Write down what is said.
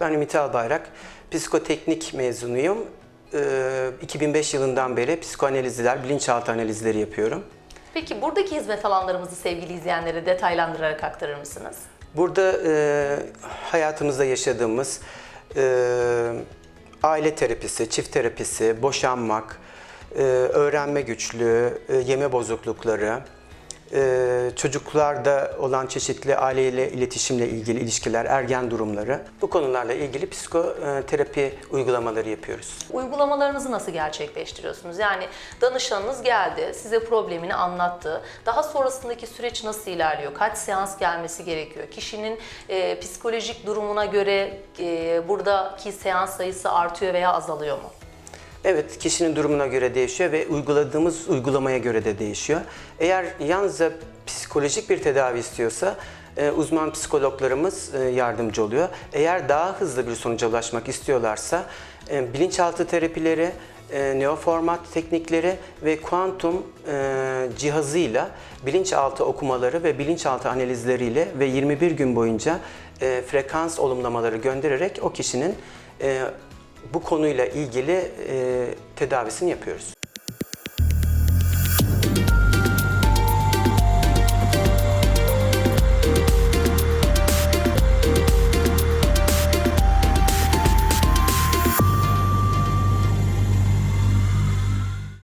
Ben Ümit Albayrak, psikoteknik mezunuyum. Ee, 2005 yılından beri psikoanalizler, bilinçaltı analizleri yapıyorum. Peki buradaki hizmet alanlarımızı sevgili izleyenlere detaylandırarak aktarır mısınız? Burada e, hayatımızda yaşadığımız e, aile terapisi, çift terapisi, boşanmak, e, öğrenme güçlüğü, e, yeme bozuklukları, e, çocuklarda olan çeşitli aileyle iletişimle ilgili ilişkiler, ergen durumları bu konularla ilgili psikoterapi uygulamaları yapıyoruz. Uygulamalarınızı nasıl gerçekleştiriyorsunuz? Yani danışanınız geldi, size problemini anlattı. Daha sonrasındaki süreç nasıl ilerliyor? Kaç seans gelmesi gerekiyor? Kişinin e, psikolojik durumuna göre e, buradaki seans sayısı artıyor veya azalıyor mu? Evet, kişinin durumuna göre değişiyor ve uyguladığımız uygulamaya göre de değişiyor. Eğer yalnızca psikolojik bir tedavi istiyorsa e, uzman psikologlarımız e, yardımcı oluyor. Eğer daha hızlı bir sonuca ulaşmak istiyorlarsa e, bilinçaltı terapileri, neoformat teknikleri ve kuantum cihazıyla bilinçaltı okumaları ve bilinçaltı analizleriyle ve 21 gün boyunca frekans olumlamaları göndererek o kişinin bu konuyla ilgili e, tedavisini yapıyoruz.